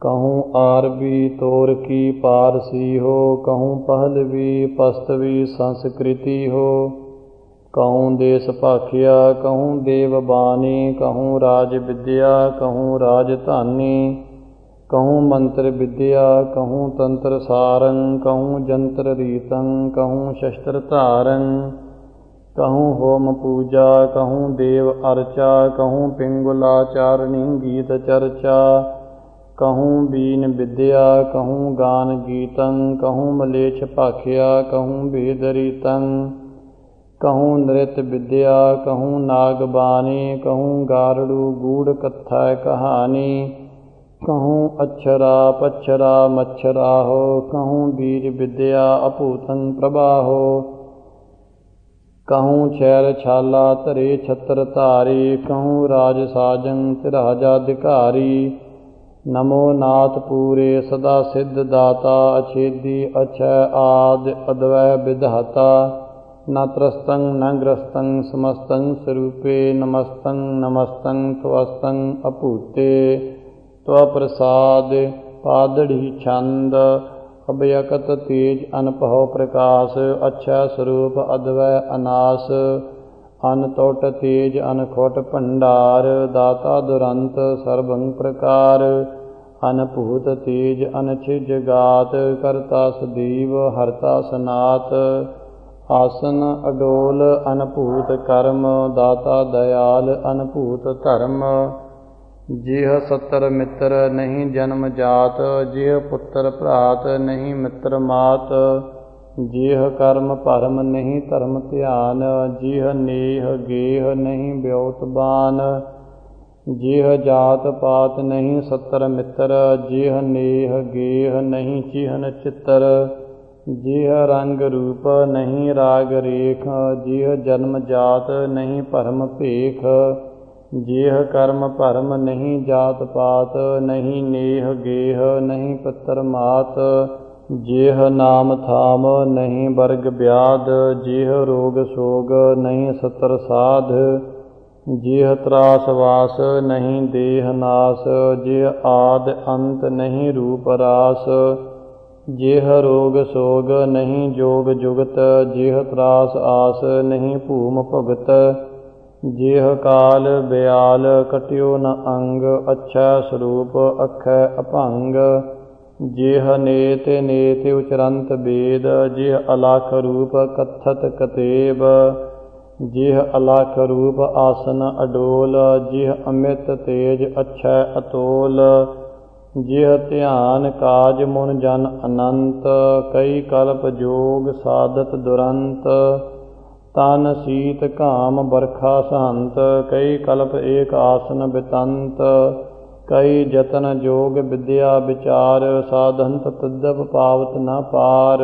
कहूँ आरबी तोर की पारसी हो कहूँ पहलवी पस्तवी संस्कृति हो कहूँ देश भाखिया कहूँ देव बानी कहूँ राज विद्या कहूँ राजधानी कहूँ मंत्र विद्या कहूँ तंत्र सारंग कहूँ जंत्र रीतं कहूँ शस्त्र तारं कहूँ होम पूजा कहूँ देव अर्चा कहूँ पिंगुलाचारणी गीत चर्चा ਕਹੂੰ ਬੀਨ ਵਿਦਿਆ ਕਹੂੰ ਗਾਨ ਗੀਤੰ, ਕਹੂੰ ਮਲੇਛ ਭਾਖਿਆ, ਕਹੂੰ ਬੇਦਰੀਤੰ ਕਹੂੰ ਨ੍ਰਿਤ ਵਿਦਿਆ ਕਹੂੰ ਨਾਗ ਬਾਣੀ, ਕਹੂੰ ਗਾਰੜੂ ਗੂੜ ਕਥਾ ਕਹਾਣੀ। ਕਹੂੰ ਅਛਰਾ ਪਛਰਾ ਹੋ, ਕਹੂੰ ਬੀਜ ਵਿਦਿਆ ਅਭੂਤੰ ਪ੍ਰਭਾਹੋ ਕਹੂੰ ਛੈਲ ਛਾਲਾ ਧਰੇ ਛਤਰ ਧਾਰੀ, ਕਹੂੰ ਰਾਜ ਸਾਜੰ ਤਿਰਾਜਾ ਅਧਿਕਾਰੀ। ਨਮੋ ਨਾਥ ਪੂਰੇ ਸਦਾ ਸਿੱਧ ਦਾਤਾ, ਅਛੇਦੀ, ਅਛੈ, ਆਦ, ਅਦਵੈ ਵਿਧਾਤਾ ਨਾ ਤਰਸਤੰ ਨਾ ਗ੍ਰਸਤੰ ਸਮਸਤੰ ਸਰੂਪੇ ਨਮਸਤੰ ਨਮਸਤੰ ਤਵਸਤੰ ਅਪੂਤੇ ਤਵ ਪ੍ਰਸਾਦ ਪਾਦੜੀ ਛੰਦ, ਅਭਿਯਕਤ ਤੇਜ ਅਨਭਉ ਪ੍ਰਕਾਸ਼, ਅਛੈ ਸਰੂਪ, ਅਦਵੈ ਅਨਾਸ। ਅਨਤੋਟ ਤੇਜ ਅਨਖੋਟ ਭੰਡਾਰ, ਦਾਤਾ ਦੁਰੰਤ ਸਰਬੰ ਪ੍ਰਕਾਰ। ਅਨਭੂਤ ਤੇਜ ਅਨਛਿਜ ਗਾਤ, ਕਰਤਾ ਸਦੀਵ, ਹਰਤਾ ਸਨਾਤ। ਆਸਨ ਅਡੋਲ ਅਨਭੂਤ ਕਰਮ, ਦਾਤਾ ਦਇਆਲ ਅਨਭੂਤ ਧਰਮ। ਜਿਹ ਸਤਰ ਮਿੱਤਰ ਨਹੀਂ ਜਨਮ ਜਾਤ, ਜਿਹ ਪੁੱਤਰ ਭਰਾਤ ਨਹੀਂ ਮਿੱਤਰ ਮਾਤ। ਜਿਹ ਕਰਮ ਭਰਮ ਨਹੀਂ ਧਰਮ ਧਿਆਨ, ਜਿਹ ਨੇਹ ਗੇਹ ਨਹੀਂ ਬਿਉਤਬਾਨ ਜਿਹ ਜਾਤ ਪਾਤ ਨਹੀਂ ਸਤਰ ਮਿੱਤਰ, ਜਿਹ ਨੇਹ ਗੇਹ ਨਹੀਂ ਚਿਹਨ ਚਿੱਤਰ। ਜਿਹ ਰੰਗ ਰੂਪ ਨਹੀਂ ਰਾਗ ਰੇਖ, ਜਿਹ ਜਨਮ ਜਾਤ ਨਹੀਂ ਭਰਮ ਭੇਖ। ਜਿਹ ਕਰਮ ਭਰਮ ਨਹੀਂ ਜਾਤ ਪਾਤ, ਨਹੀਂ ਨੇਹ ਗੇਹ, ਨਹੀਂ ਪੱਤਰ ਮਾਤ। ਜੇਹ ਨਾਮ ਥਾਮ ਨਹੀਂ ਵਰਗ ਵਿਆਦ, ਜਿਹ ਰੋਗ ਸੋਗ ਨਹੀਂ ਸਤਰ ਸਾਧ, ਜੇਹ ਤਰਾਸ ਵਾਸ ਨਹੀਂ ਦੇਹ ਨਾਸ, ਜੇਹ ਆਦ ਅੰਤ ਨਹੀਂ ਰੂਪ ਰਾਸ, ਜੇਹ ਰੋਗ ਸੋਗ ਨਹੀਂ ਜੋਗ ਜੁਗਤ, ਜਿਹ ਤਰਾਸ ਆਸ ਨਹੀਂ ਭੂਮ ਭਗਤ, ਜਿਹ ਕਾਲ ਬਿਆਲ ਕਟਿਓ ਨ ਅੰਗ, ਅਛੈ ਸਰੂਪ ਅਖੈ ਅਭੰਗ। ਜਿਹ ਨੇਤ ਨੇਤ ਉਚਰੰਤ ਬੇਦ, ਜਿਹ ਅਲਖ ਰੂਪ ਕਥਤ ਕਤੇਬ, ਜਿਹ ਅਲਖ ਰੂਪ ਆਸਨ ਅਡੋਲ, ਜਿਹ ਅਮਿਤ ਤੇਜ ਅਛੈ ਅਤੋਲ, ਜਿਹ ਧਿਆਨ ਕਾਜ ਮੁਨ ਜਨ ਅਨੰਤ, ਕਈ ਕਲਪ ਜੋਗ ਸਾਧਤ ਦੁਰੰਤ, ਤਨ ਸੀਤ ਕਾਮ ਬਰਖਾ ਸੰਤ, ਕਈ ਕਲਪ ਏਕ ਆਸਨ ਬਿਤੰਤ ਕਈ ਜਤਨ ਜੋਗ ਵਿਦਿਆ ਵਿਚਾਰ ਸਾਧੰਤ ਤਦਪ ਪਾਵਤ ਨ ਪਾਰ।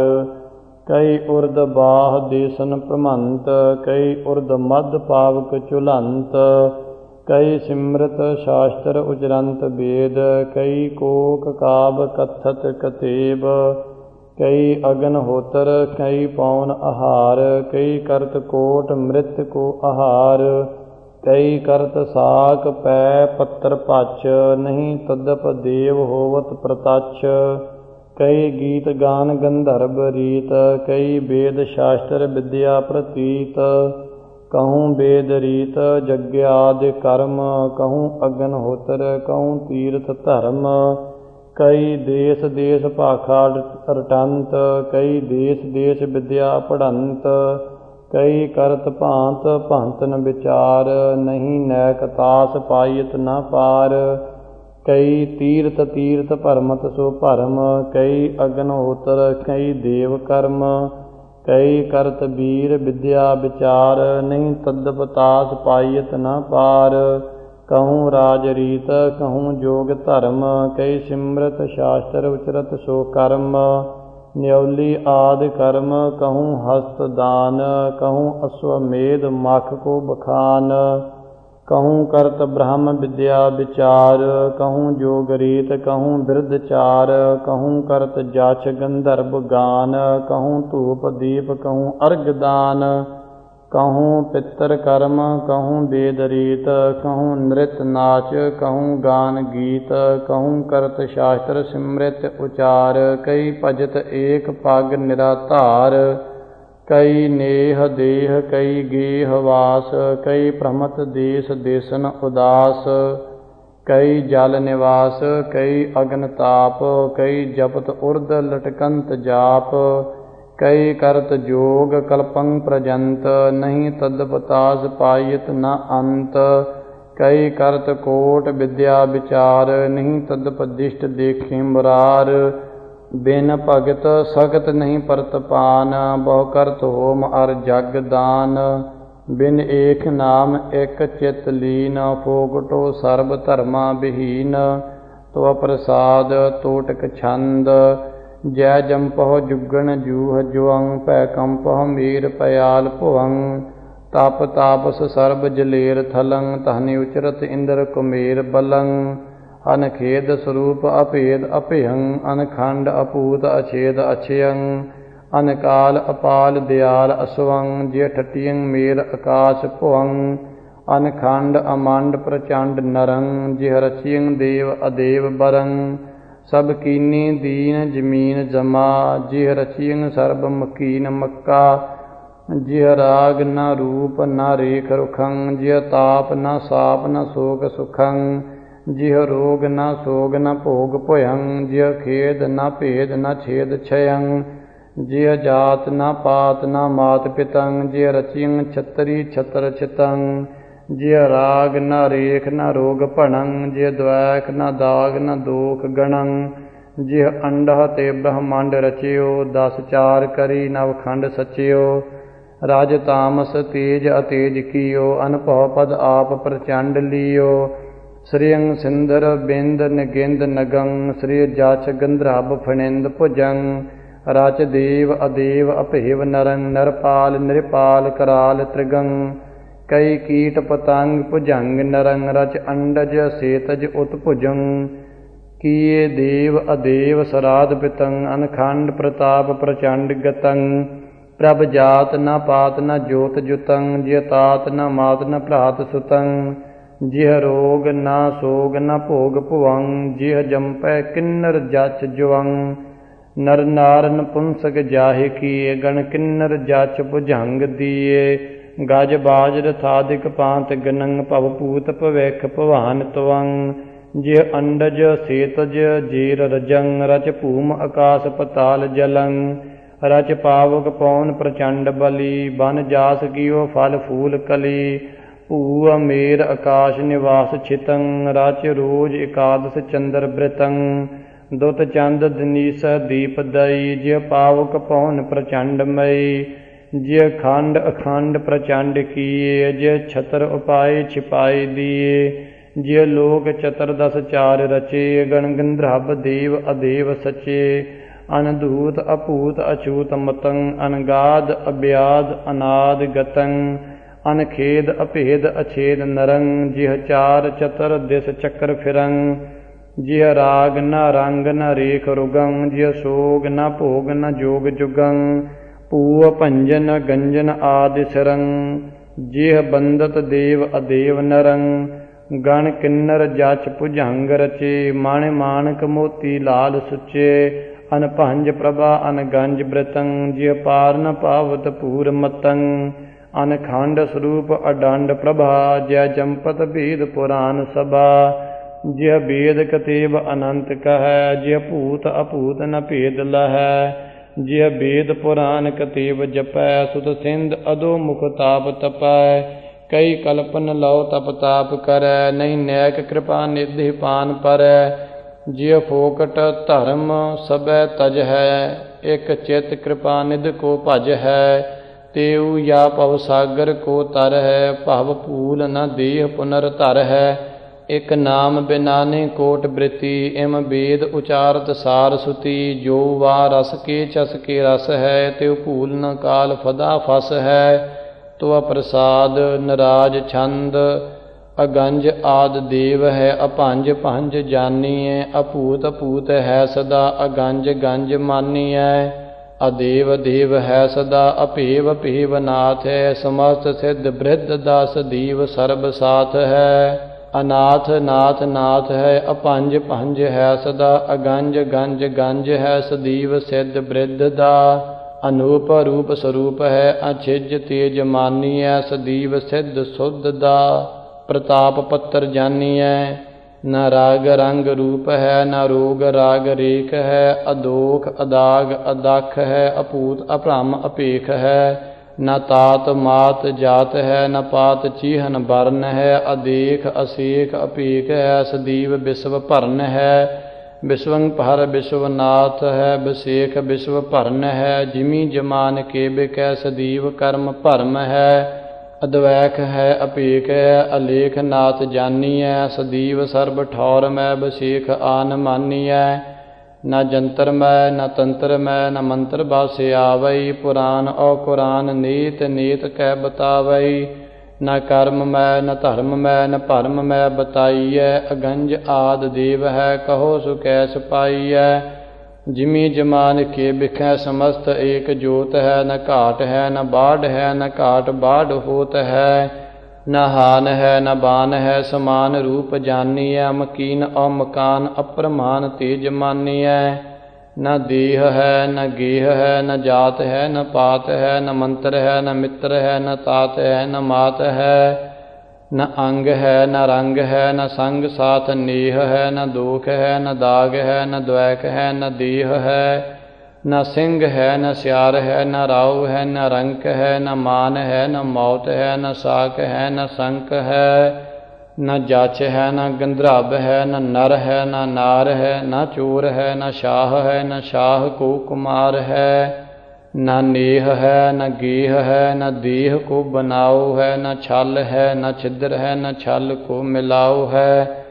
ਕਈ ਉਰਦ ਬਾਹ ਦੇਸਨ ਪ੍ਰਮੰਤ ਕਈ ਉਰਦ ਮਦ ਪਾਵਕ ਚੁਲੰਤ ਕਈ ਸਿਮਰਤ ਸ਼ਾਸਤਰ ਉਜਰੰਤ ਵੇਦ ਕਈ ਕੋਕ ਕਾਬ ਕਥਤ ਕਤੇਬ। ਕਈ ਅਗਨ ਹੋਤਰ, ਕਈ ਪੌਨ ਆਹਾਰ, ਕਈ ਕਰਤ ਕੋਟ ਮ੍ਰਿਤ ਕੋ ਆਹਾਰ। ਕਈ ਕਰਤ ਸਾਕ ਪੈ ਪੱਤਰ ਪਛ ਨਹੀਂ ਤਦਪ ਦੇਵ ਹੋਵਤ ਪ੍ਰਤਛ। ਕਈ ਗੀਤ ਗਾਨ ਗੰਧਰਵ ਰੀਤ, ਕਈ ਵੇਦ ਸ਼ਾਸਤਰ ਵਿਦਿਆ ਪ੍ਰਤੀਤ। ਕਹੂੰ ਵੇਦ ਰੀਤ ਜਗਿਆਦ ਕਰਮ, ਕਹੂੰ ਅਗਨ ਹੋਤਰ, ਕਹੂੰ ਤੀਰਥ ਧਰਮ। ਕਈ ਦੇਸ ਦੇਸ ਭਾਖਾ ਰਟੰਤ, ਕਈ ਦੇਸ ਦੇਸ ਵਿਦਿਆ ਪੜੰਤ। ਕਈ ਕਰਤ ਭਾਂਤ ਭੰਤਨ ਵਿਚਾਰ, ਨਹੀਂ ਨੈਕ ਤਾਸ ਪਾਇਤ ਨਾ ਪਾਰ। ਕਈ ਤੀਰਥ ਤੀਰਥ ਭਰਮਤ ਸੋ ਭਰਮ, ਕਈ ਅਗਨ ਹੋਤਰ ਕਈ ਦੇਵ ਕਰਮ। ਕਈ ਕਰਤ ਵੀਰ ਵਿਦਿਆ ਵਿਚਾਰ, ਨਹੀਂ ਤਦਪ ਤਾਸ ਪਾਇਤ ਨਾ ਪਾਰ। ਕਹੂੰ ਰਾਜ ਰੀਤ, ਕਹੂੰ ਜੋਗ ਧਰਮ, ਕਈ ਸਿਮਰਤ ਸ਼ਾਸਤਰ ਉਚਰਤ ਸੋ ਕਰਮ। ਨਿਉਲੀ ਆਦ ਕਰਮ ਕਹੂੰ ਹਸਤ ਦਾਨ, ਕਹੂੰ ਅਸਵਮੇਧ ਮਖ ਕੋ ਬਖਾਨ, ਕਹੂੰ ਕਰਤ ਬ੍ਰਹਮ ਵਿਦਿਆ ਵਿਚਾਰ, ਕਹੂੰ ਜੋਗ ਰੀਤ, ਕਹੂੰ ਬਿਰਧ ਚਾਰ, ਕਹੂੰ ਕਰਤ ਜਾਚ ਗੰਧਰਵ ਗਾਨ, ਕਹੂੰ ਧੂਪ ਦੀਪ ਕਹੂੰ ਅਰਗ ਕਹੂੰ ਪਿੱਤਰ ਕਰਮ ਕਹੂੰ ਵੇਦ ਰੀਤ ਕਹੂੰ ਨ੍ਰਿਤ ਨਾਚ ਕਹੂੰ ਗਾਨ ਗੀਤ ਕਹੂੰ ਕਰਤ ਸ਼ਾਸਤਰ ਸਿਮ੍ਰਿਤ ਉਚਾਰ ਕਈ ਭਜਤ ਏਕ ਪਗ ਨਿਰਾਧਾਰ ਕਈ ਨੇਹ ਦੇਹ ਕਈ ਗੇਹ ਵਾਸ ਕਈ ਭ੍ਰਮਤ ਦੇਸ ਦੇਸਨ ਉਦਾਸ ਕਈ ਜਲ ਨਿਵਾਸ ਕਈ ਅਗਨ ਤਾਪ ਕਈ ਜਪਤ ਉਰਦ ਲਟਕੰਤ ਜਾਪ ਕਈ ਕਰਤ ਜੋਗ ਕਲਪੰ ਪ੍ਰਜੰਤ, ਨਹੀਂ ਤਦ ਬਤਾਸ ਪਾਇਤ ਨ ਅੰਤ। ਕਈ ਕਰਤ ਕੋਟ ਵਿਦਿਆ ਵਿਚਾਰ, ਨਹੀਂ ਤਦ ਪਦਿਸ਼ਟ ਦੇਖੇ ਮੁਰਾਰ। ਬਿਨ ਭਗਤ ਸਖਤ ਨਹੀਂ ਪਰਤਪਾਨ ਬਹੁ ਕਰਤ ਹੋਮ ਅਰ ਜਗ ਦਾਨ। ਬਿਨ ਏਕ ਨਾਮ ਇਕ ਚਿਤ ਲੀਨ ਫੋਕਟੋ ਸਰਬ ਧਰਮਾ ਵਿਹੀਨ ਤੋ ਪ੍ਰਸਾਦ ਤੋਟਕ ਛੰਦ ਜੈ ਜੰਪਹੁ ਜੁਗਣ ਜੂਹ ਜੁਅੰ ਭੈ ਕੰਪਹੁ ਮੀਰ ਪਿਆਲ ਭੁਵੰ, ਤਪ ਤਾਪਸ ਸਰਬ ਜਲੇਰ ਥਲੰ ਤਹਨਿ ਉਚਰਤ ਇੰਦਰ ਕੁਮੇਰ ਬਲੰ, ਅਨਖੇਦ ਸਰੂਪ ਅਭੇਦ ਅਭਿਹੰ, ਅਨਖੰਡ ਅਪੂਤ ਅਛੇਦ ਅਛਯੰ, ਅਨਕਾਲ ਅਪਾਲ ਦਿਆਲ ਅਸਵੰ ਜੇ ਮੇਰ ਮੇਲ ਆਕਾਸ਼ ਭੁਵੰ, ਅਨਖੰਡ ਅਮੰਡ ਪ੍ਰਚੰਡ ਨਰੰ, ਜਿਹ ਰਚਿਯੰ ਦੇਵ ਅਦੇਵ ਬਰੰ ਸਭ ਕੀਨੀ ਦੀਨ ਜਮੀਨ ਜਮਾ, ਜਿਹ ਰਚਿਯੰ ਸਰਬ ਮਕੀਨ ਮੱਕਾ। ਜਿਹ ਰਾਗ ਨ ਰੂਪ ਨ ਰੇਖ ਰੁਖੰ, ਜਿਹ ਤਾਪ ਨ ਸਾਪ ਨ ਸੋਗ ਸੁਖੰ, ਜਿਹ ਰੋਗ ਨ ਸੋਗ ਨ ਭੋਗ ਭੁਯੰ ਜਿਹ ਖੇਦ ਨ ਭੇਦ ਨ ਛੇਦ ਛਯੰ, ਜਿਹ ਜਾਤ ਨ ਪਾਤ ਨ ਮਾਤ ਪਿਤੰ, ਜਿਹ ਰਚਿਯੰ ਛਤਰੀ ਛਤਰ ਛਿਤੰ। ਜਿਹ ਰਾਗ ਨਾ ਰੇਖ ਨ ਰੋਗ ਭਣੰ, ਜਿਹ ਦ્વੈਖ ਨ ਦਾਗ ਨ ਦੋਖ ਗਣੰ, ਜਿਹ ਅੰਡਹ ਤੇ ਬ੍ਰਹਮੰਡ ਰਚਿਓ, ਦਸ ਚਾਰ ਕਰੀ ਨਵਖੰਡ ਸਚਿਓ, ਰਾਜ ਤਾਮਸ ਤੇਜ ਅਤੇਜ ਕੀਓ ਅਨਭਉ ਪਦ ਆਪ ਪ੍ਰਚੰਡ ਲੀਓ ਸ੍ਰੀਅੰ ਸਿੰਦਰ ਬਿੰਦ ਨਗਿੰਦ ਨਗੰ ਸ੍ਰੀ ਜਾਚ ਗੰਧਰਬ ਫਣਿੰਦ ਭੁਜੰ, ਰਚ ਦੇਵ ਅਦੇਵ ਅਭੇਵ ਨਰੰ, ਨਰਪਾਲ ਨਿਰਪਾਲ ਕਰਾਲ ਤ੍ਰਿਗੰ ਕਈ ਕੀਟ ਪਤੰਗ ਭੁਜੰਗ ਨਰੰ ਰਚ ਅੰਡਜ ਸੇਤਜ ਉਤ ਭੁਜੰ। ਕੀਏ ਦੇਵ ਅਦੇਵ ਸਰਾਧ ਪਿਤੰ ਅਨਖੰਡ ਪ੍ਰਤਾਪ ਪ੍ਰਚੰਡ ਗਤੰ ਪ੍ਰਭ ਜਾਤ ਨ ਪਾਤ ਨ ਜੋਤ ਜੁਤੰ ਜਿਤਾਤ ਤਾਤ ਨ ਮਾਤ ਨ ਭਰਾਤ ਸੁਤੰ ਜਿਹ ਰੋਗ ਨ ਸੋਗ ਨ ਭੋਗ ਭੁਵੰ ਜਿਹ ਜੰਪੈ ਕਿੰਨਰ ਜਚ ਜੁਵੰ ਨਰ ਨਾਰਨ ਪੁੰਸਕ ਜਾਹੇ ਕੀਏ, ਗਣ ਕਿੰਨਰ ਜਚ ਭੁਜੰਗ ਦੀਏ। ਗਜ ਬਾਜ ਰਥਾਦਿਕ ਪਾਂਤ ਗਨੰ ਭਵ ਪੂਤ ਭਵਿਖ ਭਵਾਨ ਤਵੰ ਜਿਹ ਅੰਡਜ ਸੇਤਜ ਜੀਰ ਰਜੰ, ਰਚ ਭੂਮ ਆਕਾਸ ਪਤਾਲ ਜਲੰ, ਰਚ ਪਾਵਕ ਪੌਨ ਪ੍ਰਚੰਡ ਬਲੀ, ਬਨ ਜਾਸ ਕੀਓ ਫਲ ਫੂਲ ਕਲੀ ਭੂ ਅਮੇਰ ਆਕਾਸ਼ ਨਿਵਾਸ ਛਿਤੰ, ਰਚ ਰੋਜ ਇਕਾਦਸ ਚੰਦਰ ਬ੍ਰਿਤੰ, ਦੁਤ ਚੰਦ ਦਨੀਸ ਦੀਪ ਦਈ ਜਿ ਪਾਵਕ ਪੌਨ ਪ੍ਰਚੰਡ ਮਈ ਜਿ ਖੰਡ ਅਖੰਡ ਪ੍ਰਚੰਡ ਕੀਏ ਜਿ ਛਤਰ ਉਪਾਏ ਛਿਪਾਏ ਦੀਏ। ਜਿ ਲੋਕ ਚਤਰ ਦਸ ਚਾਰ ਰਚੇ ਗਣ ਗੰਧਰਬ ਦੇਵ ਅਦੇਵ ਸਚੇ। ਅਨਧੂਤ ਅਭੂਤ ਅਚੂਤ ਮਤੰ ਅਨਗਾਦ ਅਬਿਆਦ ਅਨਾਦ ਗਤੰ। ਅਨਖੇਦ ਅਭੇਦ ਅਛੇਦ ਨਰੰ, ਜਿਹ ਚਾਰ ਚਤਰ ਦਿਸ ਚੱਕਰ ਫਿਰੰ। ਜਿਹ ਰਾਗ ਨ ਰੰਗ ਨ ਰੇਖ ਰੁਗੰ, ਜਿਹ ਸੋਗ ਨ ਭੋਗ ਨ ਜੋਗ ਜੁਗੰ। ਪੂਵ ਭੰਜਨ ਗੰਜਨ ਆਦਿ ਸਰੰ, ਜਿਹ ਬੰਦਤ ਦੇਵ ਅਦੇਵ ਨਰੰ, ਗਣ ਕਿੰਨਰ ਜਚ ਭੁਜੰਗ ਰਚੇ, ਮਾਣ ਮਾਨਕ ਮੋਤੀ ਲਾਲ ਸੁਚੇ ਅਨਭੰਜ ਪ੍ਰਭਾ ਅਨਗੰਜ ਬ੍ਰਤੰ, ਜਿਹ ਪਾਰ ਨ ਪਾਵਤ ਪੂਰ ਮਤੰ ਅਨਖੰਡ ਸਰੂਪ ਅਡੰਡ ਪ੍ਰਭਾ ਜੈ ਜੰਪਤ ਭੇਦ ਪੁਰਾਨ ਸਭਾ, ਜਿਹ ਬੇਦ ਕਤੇਬ ਅਨੰਤ ਕਹੈ, ਜਿਹ ਭੂਤ ਅਭੂਤ ਨ ਭੇਦ ਲਹੈ ਜਿਹ ਬੇਦ ਪੁਰਾਨ ਕਤੇਬ ਜਪੈ, ਸੁਤ ਸਿੰਧ ਅਦੋ ਮੁਖ ਤਾਪ ਤਪੈ। ਕਈ ਕਲਪਨ ਲਉ ਤਪ ਤਾਪ ਕਰੈ, ਨਹੀਂ ਨੈਕ ਕਿਰਪਾ ਨਿਧਿ ਪਾਨ ਪਰੈ। ਜਿਹ ਫੋਕਟ ਧਰਮ ਸਬੈ ਤਜ ਹੈ, ਇਕ ਚਿਤ ਕਿਰਪਾ ਨਿਧ ਕੋ ਭਜ ਹੈ। ਤੇਉ ਯਾ ਭਵ ਸਾਗਰ ਕੋ ਤਰ ਹੈ, ਭਵ ਭੂਲ ਨ ਦੇਹ ਪੁਨਰ ਧਰ ਹੈ। ਇਕ ਨਾਮ ਬਿਨਾਨੇ ਕੋਟ ਬ੍ਰਿਤੀ, ਇਮ ਬੇਦ ਉਚਾਰਤ ਸਾਰ ਸੁਤੀ, ਜੋ ਵਾ ਰਸ ਕੇ ਚਸ ਕੇ ਰਸ ਹੈ, ਤਿਉ ਭੂਲ ਨ ਕਾਲ ਫਦਾ ਫਸ ਹੈ। ਤੋ ਪ੍ਰਸਾਦ ਨਰਾਜ ਛੰਦ, ਅਗੰਜ ਆਦ ਦੇਵ ਹੈ, ਅਭੰਜ ਭੰਜ ਜਾਨੀਐ, ਅਭੂਤ ਭੂਤ ਹੈ ਸਦਾ, ਅਗੰਜ ਗੰਜ ਮਾਨੀਐ। ਅਦੇਵ ਦੇਵ ਹੈ ਸਦਾ ਅਭੇਵ ਭੇਵ ਨਾਥ ਹੈ, ਸਮਸਤ ਸਿੱਧ ਬ੍ਰਿਧ ਦਾਸ ਦੀਵ ਸਰਬ ਸਾਥ ਹੈ। ਅਨਾਥ ਨਾਥ ਨਾਥ ਹੈ, ਅਪੰਜ ਪੰਜ ਹੈ ਸਦਾ, ਅਗੰਜ ਗੰਜ ਗੰਜ ਹੈ, ਸਦੀਵ ਸਿੱਧ ਬ੍ਰਿਧ ਦਾ। ਅਨੂਪ ਰੂਪ ਸਰੂਪ ਹੈ, ਅਛਿਜ ਤੇਜ ਮਾਨੀ ਹੈ, ਸਦੀਵ ਸਿੱਧ ਸੁਧ ਦਾ। ਪ੍ਰਤਾਪ ਪੱਤਰ ਜਾਨੀ ਜਾਨੀਐ ਨਾ ਰਾਗ ਰੰਗ ਰੂਪ ਹੈ, ਨਾ ਰੋਗ ਰਾਗ ਰੇਖ ਹੈ, ਅਦੋਖ ਅਦਾਗ ਅਦਖ ਹੈ, ਅਪੂਤ ਅਭ੍ਰਮ ਅਪੇਖ ਹੈ। ਨ ਤਾਤ ਮਾਤ ਜਾਤ ਹੈ, ਨ ਪਾਤ ਚੀਹਨ ਬਰਨ ਹੈ, ਅਦੇਖ ਅਸੇਖ ਅਪੇਖ ਹੈ, ਸਦੀਵ ਵਿਸ਼ਵ ਭਰਨ ਹੈ ਵਿਸ਼ਵੰ ਭਰ ਵਿਸ਼ਵਨਾਥ ਹੈ ਵਿਸੇਖ ਵਿਸ਼ਵ ਭਰਨ ਹੈ, ਜਿਮੀ ਜਮਾਨ ਕੇ ਬਿਕੈ ਸਦੀਵ ਕਰਮ ਭਰਮ ਹੈ, ਅਦਵੈਖ ਹੈ ਅਪੇਖ ਹੈ, ਅਲੇਖ ਨਾਥ ਹੈ, ਸਦੀਵ ਸਰਬ ਠੌਰ ਮੈਂ ਬਸੇਖ ਆਨ ਮਾਨੀ ਹੈ ਨਾ ਜੰਤਰ ਮੈਂ, ਨਾ ਤੰਤਰ ਮੈਂ, ਨਾ ਮੰਤਰ ਬਾਸੇ ਆਵਈ। ਪੁਰਾਨ ਔ ਕੁਰਾਨ ਨੀਤ ਨੀਤ ਕਹਿ ਬਤਾਵਈ। ਨਾ ਕਰਮ ਮੈਂ, ਨਾ ਧਰਮ ਮੈਂ, ਨਾ ਭਰਮ ਮੈਂ ਬਤਾਈਐ। ਅਗੰਜ ਆਦ ਦੇਵ ਹੈ, ਕਹੋ ਸੁ ਕੈਸ ਪਾਈਐ ਜਿਮੀ ਜਮਾਨ ਕੇ ਬਿਖੈ ਸਮਸਤ ਏਕ ਜੋਤ ਹੈ, ਨਾ ਘਾਟ ਹੈ, ਨਾ ਬਾੜ ਹੈ, ਨਾ ਘਾਟ ਬਾੜ ਹੋਤ ਹੈ। ਨਾ ਹਾਨ ਹੈ ਨਾ ਬਾਨ ਹੈ ਸਮਾਨ ਰੂਪ ਜਾਨੀਐ ਮਕੀਨ ਔ ਮਕਾਨ ਅਪਰਮਾਨ ਤੇਜ ਮਾਨੀਐ ਨਾ ਦੇਹ ਹੈ ਨਾ ਗੇਹ ਹੈ ਨਾ ਜਾਤ ਹੈ ਨਾ ਪਾਤ ਹੈ ਨਾ ਮੰਤਰ ਹੈ ਨਾ ਮਿੱਤਰ ਹੈ ਨਾ ਤਾਤ ਹੈ ਨਾ ਮਾਤ ਹੈ ਨਾ ਅੰਗ ਹੈ ਨਾ ਰੰਗ ਹੈ ਨਾ ਸੰਗ ਸਾਥ ਨੀਹ ਹੈ ਨਾ ਦੋਖ ਹੈ ਨਾ ਦਾਗ ਹੈ ਨਾ ਦ્વੈਕ ਹੈ ਨਾ ਦੇਹ ਹੈ ਨਾ ਸਿੰਘ ਹੈ ਨਾ ਸਿਆਰ ਹੈ ਨਾ ਰਾਉ ਹੈ ਨਾ ਰੰਕ ਹੈ ਨਾ ਮਾਨ ਹੈ ਨਾ ਮੌਤ ਹੈ ਨਾ ਸਾਕ ਹੈ ਨਾ ਸੰਕ ਹੈ ਨਾ ਜਾਚ ਹੈ ਨਾ ਗੰਧਰਵ ਹੈ ਨਾ ਨਰ ਹੈ ਨਾ ਨਾਰ ਹੈ ਨਾ ਚੋਰ ਹੈ ਨਾ ਸ਼ਾਹ ਹੈ ਨਾ ਸ਼ਾਹ ਕੋ ਕੁਮਾਰ ਹੈ ਨਾ ਨੀਹ ਹੈ ਨਾ ਗੀਹ ਹੈ ਨਾ ਦੀਹ ਕੋ ਬਨਾਓ ਹੈ ਨਾ ਛਲ ਹੈ ਨਾ ਛਿੱਦਰ ਹੈ ਨਾ ਛਲ ਕੋ ਮਿਲਾਓ ਹੈ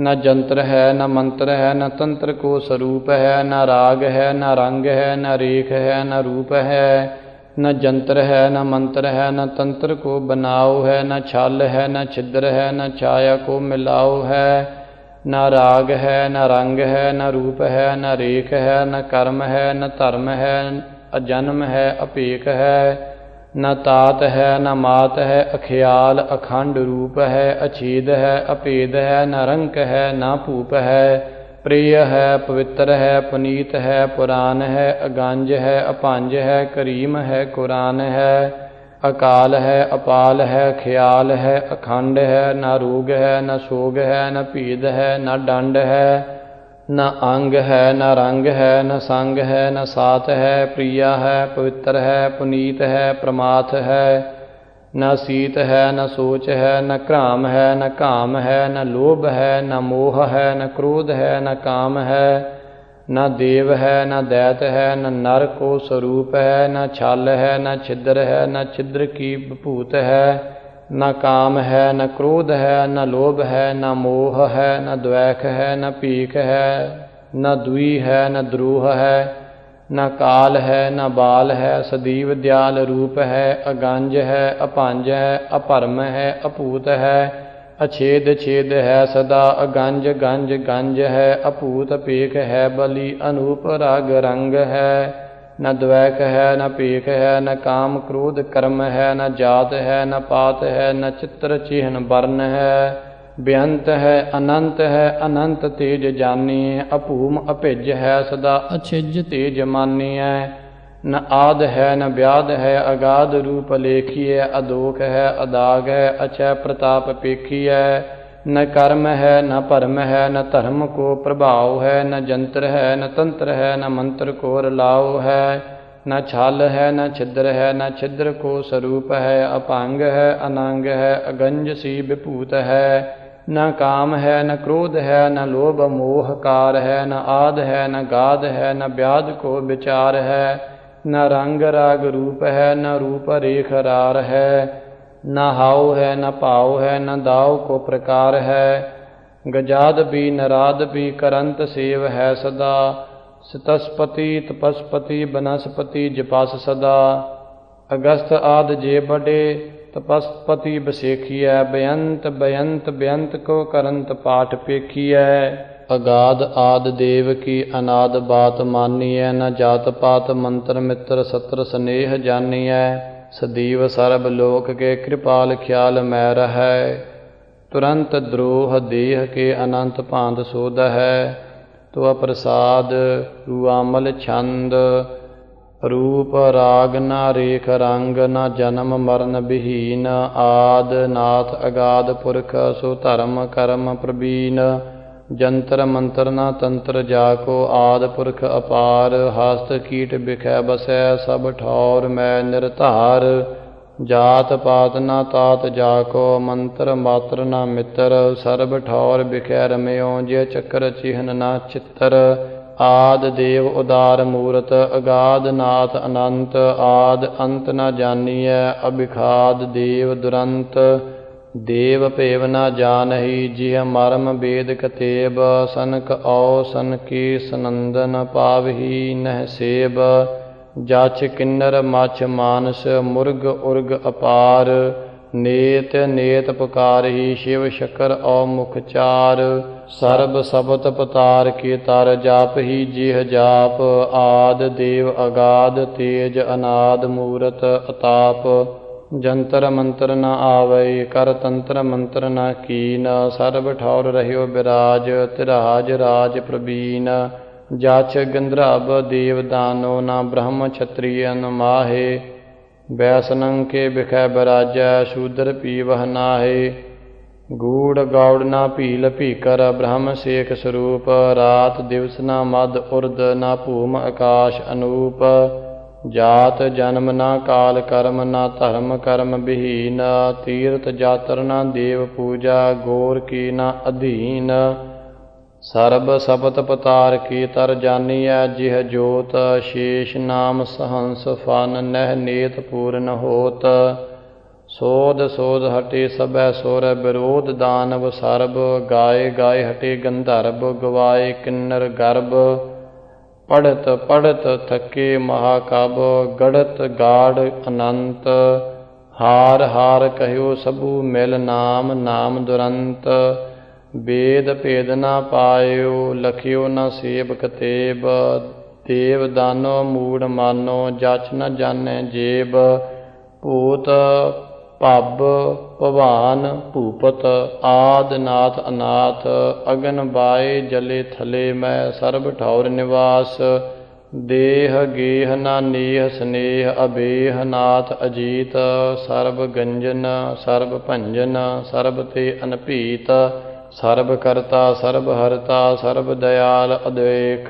ਨਾ ਜੰਤਰ ਹੈ ਨਾ ਮੰਤਰ ਹੈ ਨਾ ਤੰਤਰ ਕੋ ਸਰੂਪ ਹੈ ਨਾ ਰਾਗ ਹੈ ਨਾ ਰੰਗ ਹੈ ਨਾ ਰੇਖ ਹੈ ਨਾ ਰੂਪ ਹੈ ਨਾ ਜੰਤਰ ਹੈ ਨਾ ਮੰਤਰ ਹੈ ਨਾ ਤੰਤਰ ਕੋ ਬਨਾਓ ਹੈ ਨਾ ਛਲ ਹੈ ਨਾ ਛਿੱਦਰ ਹੈ ਨਾ ਛਾਇਆ ਕੋ ਮਿਲਾਓ ਹੈ ਨਾ ਰਾਗ ਹੈ ਨਾ ਰੰਗ ਹੈ ਨਾ ਰੂਪ ਹੈ ਨਾ ਰੇਖ ਹੈ ਨਾ ਕਰਮ ਹੈ ਨਾ ਧਰਮ ਹੈ ਅਜਨਮ ਹੈ ਅਪੇਕ ਹੈ ਨਾ ਤਾਤ ਹੈ, ਨਾ ਮਾਤ ਹੈ, ਅਖਿਆਲ ਅਖੰਡ ਰੂਪ ਹੈ, ਅਛੇਦ ਹੈ, ਅਪੇਦ ਹੈ, ਨਾ ਰੰਕ ਹੈ, ਨਾ ਭੂਪ ਹੈ। ਪ੍ਰਿਯ ਹੈ, ਪਵਿੱਤਰ ਹੈ, ਪੁਨੀਤ ਹੈ, ਪੁਰਾਨ ਹੈ, ਅਗੰਜ ਹੈ, ਅਪੰਜ ਹੈ, ਕਰੀਮ ਹੈ, ਕੁਰਾਨ ਹੈ। ਅਕਾਲ ਹੈ, ਅਪਾਲ ਹੈ, ਖਿਆਲ ਹੈ, ਅਖੰਡ ਹੈ, ਨਾ ਰੋਗ ਹੈ, ਨਾ ਸੋਗ ਹੈ, ਨਾ ਭੀਦ ਹੈ, ਨਾ ਡੰਡ ਹੈ। ਨਾ ਅੰਗ ਹੈ ਨਾ ਰੰਗ ਹੈ ਨਾ ਸੰਗ ਹੈ ਨਾ ਸਾਥ ਹੈ ਪ੍ਰਿਆ ਹੈ ਪਵਿੱਤਰ ਹੈ ਪੁਨੀਤ ਹੈ ਪ੍ਰਮਾਥ ਹੈ ਨਾ ਸੀਤ ਹੈ ਨਾ ਸੋਚ ਹੈ ਨਾ ਘ੍ਰਾਮ ਹੈ ਨਾ ਕਾਮ ਹੈ ਨਾ ਲੋਭ ਹੈ ਨਾ ਮੋਹ ਹੈ ਨਾ ਕ੍ਰੋਧ ਹੈ ਨਾ ਕਾਮ ਹੈ ਨਾ ਦੇਵ ਹੈ ਨਾ ਦੈਤ ਹੈ ਨਾ ਨਰ ਕੋ ਸਰੂਪ ਹੈ ਨਾ ਛਲ ਹੈ ਨਾ ਛਿਦਰ ਹੈ ਨਾ ਛਿਦਰ ਕੀ ਭੂਤ ਹੈ ਨਾ ਕਾਮ ਹੈ, ਨਾ ਕ੍ਰੋਧ ਹੈ, ਨਾ ਲੋਭ ਹੈ, ਨਾ ਮੋਹ ਹੈ, ਨਾ ਦ્વੈਖ ਹੈ, ਨਾ ਭੀਖ ਹੈ, ਨਾ ਦੁਈ ਹੈ, ਨਾ ਦਰੂਹ ਹੈ, ਨਾ ਕਾਲ ਹੈ, ਨਾ ਬਾਲ ਹੈ, ਸਦੀਵ ਦਿਆਲ ਰੂਪ ਹੈ, ਅਗੰਜ ਹੈ ਅਪੰਜ ਹੈ, ਅਪਰਮ ਹੈ, ਅਭੂਤ ਹੈ, ਅਛੇਦ ਛੇਦ ਹੈ ਸਦਾ, ਅਗੰਜ ਗੰਜ ਗੰਜ ਹੈ, ਅਭੂਤ ਪੇਖ ਹੈ, ਬਲੀ ਅਨੂਪ ਰਗ ਰੰਗ ਹੈ। ਨਾ ਦ્વੈਕ ਹੈ, ਨਾ ਭੇਖ ਹੈ, ਨਾ ਕਾਮ ਕ੍ਰੋਧ ਕਰਮ ਹੈ, ਨਾ ਜਾਤ ਹੈ, ਨਾ ਪਾਤ ਹੈ, ਨਾ ਚਿੱਤਰ ਚਿਹਨ ਵਰਨ ਹੈ। ਬੇਅੰਤ ਹੈ, ਅਨੰਤ ਹੈ, ਅਨੰਤ ਤੇਜ ਜਾਨੀਐ ਅਭੂਮ ਅਭਿਜ ਹੈ, ਸਦਾ ਅਛਿਜ ਤੇਜ ਹੈ। ਨ ਆਦ ਹੈ, ਨ ਵਿਆਦ ਹੈ, ਅਗਾਧ ਰੂਪ ਲੇਖੀ ਹੈ ਅਦੋਖ ਹੈ, ਅਦਾਗ ਹੈ, ਅਛੈ ਪ੍ਰਤਾਪ ਪੇਖੀ ਹੈ। ਕਰਮ ਹੈ ਨ ਭਰਮ ਹੈ ਨ ਧਰਮ ਕੋ ਪ੍ਰਭਾਵ ਹੈ ਨ ਜੰਤਰ ਹੈ ਨ ਤੰਤਰ ਹੈ ਨ ਮੰਤਰ ਕੋ ਰਲਾਉ ਹੈ ਨ ਛਲ ਹੈ ਨ ਛਿਦਰ ਹੈ ਨ ਛਿਦਰ ਕੋ ਸਰੂਪ ਹੈ ਅਪੰਗ ਹੈ ਅਨੰਗ ਹੈ ਅਗੰਜ ਸੀ ਵਿਭੂਤ ਹੈ ਨ ਕਾਮ ਹੈ ਨ ਕ੍ਰੋਧ ਹੈ ਨ ਲੋਭ ਮੋਹ ਕਾਰ ਹੈ ਨ ਆਦ ਹੈ ਨ ਗਾਦ ਹੈ ਨ ਵਿਆਦ ਕੋ ਵਿਚਾਰ ਹੈ ਨ ਰੰਗ ਰਾਗ ਰੂਪ ਹੈ ਨ ਰੂਪ ਰੇਖ ਰਾਰ ਹੈ ਨਾ ਹਾਉ ਹੈ, ਨਾ ਭਾਉ ਹੈ, ਨਾ ਦਾਉ ਕੋ ਪ੍ਰਕਾਰ ਹੈ। ਗਜਾਦ ਵੀ ਨਰਾਦ ਵੀ ਕਰੰਤ ਸੇਵ ਹੈ ਸਦਾ। ਸਤਸਪਤੀ, ਤਪਸਪਤੀ, ਬਨਸਪਤੀ ਜਪਸ ਸਦਾ। ਅਗਸਤ ਆਦ ਜੇ ਬਡੇ, ਤਪਸਪਤੀ ਬਸੇਖੀਐ। ਬਯੰਤ ਬਯੰਤ ਬੇਅੰਤ ਕੋ ਕਰੰਤ ਪਾਠ ਪੇਖੀਐ। ਅਗਾਧ ਆਦ ਦੇਵ ਕੀ ਅਨਾਦ ਬਾਤ ਮਾਨੀਐ। ਨ ਜਾਤ ਪਾਤ ਮੰਤਰ ਮਿੱਤਰ ਸਤਰ ਸਨੇਹ ਜਾਨੀਐ। ਸਦੀਵ ਸਰਬ ਲੋਕ ਕੇ ਕਿਰਪਾਲ ਖਿਆਲ ਮੈ ਰਹੈ। ਤੁਰੰਤ ਦਰੋਹ ਦੇਹ ਕੇ ਅਨੰਤ ਭਾਂਤ ਸੋਧ ਹੈ ਤੋ ਪ੍ਰਸਾਦ ਰੂਆਮਲ ਛੰਦ। ਰੂਪ ਰਾਗ ਨਾ ਰੇਖ ਰੰਗ ਨਾ ਜਨਮ ਮਰਨ ਬਿਹੀਨ। ਆਦ ਨਾਥ ਅਗਾਧ ਪੁਰਖ ਸੋ ਧਰਮ ਕਰਮ ਪ੍ਰਬੀਨ। ਜੰਤਰ ਮੰਤਰ ਨਾ ਤੰਤਰ ਜਾ ਕੋ ਆਦ ਪੁਰਖ ਅਪਾਰ, ਹਸਤ ਕੀਟ ਬਿਖੈ ਬਸੈ ਸਭ ਠੌਰ ਮੈਂ ਨਿਰਧਾਰ। ਜਾਤ ਪਾਤ ਨਾ ਤਾਤ ਜਾ ਕੋ ਮੰਤਰ ਮਾਤਰ ਨਾ ਮਿੱਤਰ, ਸਰਬ ਠੌਰ ਬਿਖੈ ਰਮਿਓ ਜੇ ਚੱਕਰ ਚਿਹਨ ਨਾ ਚਿੱਤਰ। ਆਦ ਦੇਵ ਉਦਾਰ ਮੂਰਤ, ਅਗਾਧ ਨਾਥ ਅਨੰਤ, ਆਦ ਅੰਤ ਨ ਜਾਣੀਐ ਅਬਿਖਾਦ ਦੇਵ ਦੁਰੰਤ। ਦੇਵ ਭੇਵ ਨ ਜਾਣਹੀ, ਜਿਹ ਮਰਮ ਵੇਦ ਕਤੇਬ ਸਨਕ ਔ ਸਨਕੀ ਸਨੰਦਨ ਪਾਵਹੀ ਨਹਿ ਸੇਬ। ਜਾਚ ਕਿੰਨਰ ਮਛ ਮਾਨਸ, ਮੁਰਗ ਉਰਗ ਅਪਾਰ। ਨੇਤ ਨੇਤ ਪੁਕਾਰਹੀ, ਸ਼ਿਵ ਸ਼ਕਰ ਔ ਮੁਖ ਚਾਰ। ਸਰਬ ਸਬਤ ਪਤਾਰ ਕੀ ਤਰ ਜਾਪ ਜਿਹ ਜਾਪ। ਆਦ ਦੇਵ ਅਗਾਧ ਤੇਜ ਅਨਾਦ ਮੂਰਤ ਅਤਾਪ। ਜੰਤਰ ਮੰਤਰ ਨ ਆਵੈ ਕਰ ਤੰਤਰ ਮੰਤਰ ਨ ਕੀਨ, ਸਰਬ ਠੌਰ ਰਹਿਓ ਬਿਰਾਜ, ਤਿਰਾਜ ਰਾਜ ਪ੍ਰਬੀਨ ਜਾਚ ਗੰਧਰਵ ਦੇਵ ਦਾਨੋ ਨਾ ਬ੍ਰਹਮ ਛਤਰੀਅਨ ਮਾਹੇ ਬੈਸਨੰ ਕੇ ਬਿਖੈ ਬਰਾਜੈ, ਸ਼ੂਦਰ ਪੀਵਹ ਨਾਹੇ। ਗੂੜ ਗੌੜ ਨਾ ਭੀਲ ਭੀਕਰ, ਬ੍ਰਹਮ ਸੇਖ ਸਰੂਪ। ਰਾਤ ਦਿਵਸ ਨਾ ਮਦ ਉਰਦ, ਨਾ ਭੂਮ ਆਕਾਸ਼ ਅਨੂਪ। ਜਾਤ ਜਨਮ ਨਾ ਕਾਲ ਕਰਮ ਨਾ ਧਰਮ ਕਰਮ ਵਿਹੀਨ ਤੀਰਥ ਜਾਤਰ ਨਾ ਦੇਵ ਪੂਜਾ ਗੋਰ ਕੀ ਨਾ ਅਧੀਨ। ਸਰਬ ਸਬਤ ਪਤਾਰ ਕੀ ਤਰ ਜਾਨੀਐ ਜਿਹ ਜੋਤ, ਸ਼ੇਸ਼ ਨਾਮ ਸਹੰਸ ਫਨ ਨਹਿ ਨੇਤ ਪੂਰਨ ਹੋਤ। ਸੋਧ ਸੋਧ ਹਟੇ ਸਭੈ ਸੁਰ ਵਿਰੋਧ ਦਾਨਵ ਸਰਬ, ਗਾਏ ਗਾਏ ਹਟੇ ਗੰਧਰਬ, ਗਵਾਏ ਕਿੰਨਰ ਗਰਭ ਪੜਤ ਪੜਤ ਥਕੇ ਮਹਾਕਬ, ਗੜਤ ਗਾੜ ਅਨੰਤ। ਹਾਰ ਹਾਰ ਕਹਿਓ ਸਭੂ ਮਿਲ ਨਾਮ ਨਾਮ ਦੁਰੰਤ। ਵੇਦ ਭੇਦ ਨਾ ਪਾਇਓ, ਲਖਿਓ ਨਾ ਸੇਬ ਕਤੇਬ ਦੇਵ ਦਾਨੋ, ਮੂੜ ਮਾਨੋ, ਜਚ ਨ ਜਾਣੈ ਜੇਬ। ਭੂਤ ਭਬ ਭਵਾਨ, ਭੂਪਤ, ਆਦ ਨਾਥ ਅਨਾਥ, ਅਗਨ ਬਾਏ ਜਲੇ ਥਲੇ ਮੈਂ ਸਰਬ ਠੌਰ ਨਿਵਾਸ। ਦੇਹ ਗੇਹ ਨਾ ਨੇਹ ਸਨੇਹ ਅਬੇਹ ਨਾਥ ਅਜੀਤ, ਸਰਬ ਗੰਜਨ, ਸਰਬ ਭੰਜਨ, ਸਰਬ ਤੇ ਅਨਭੀਤ ਸਰਬ ਕਰਤਾ, ਸਰਬ ਹਰਤਾ, ਸਰਬ ਦਇਆਲ ਅਦਵੇਖ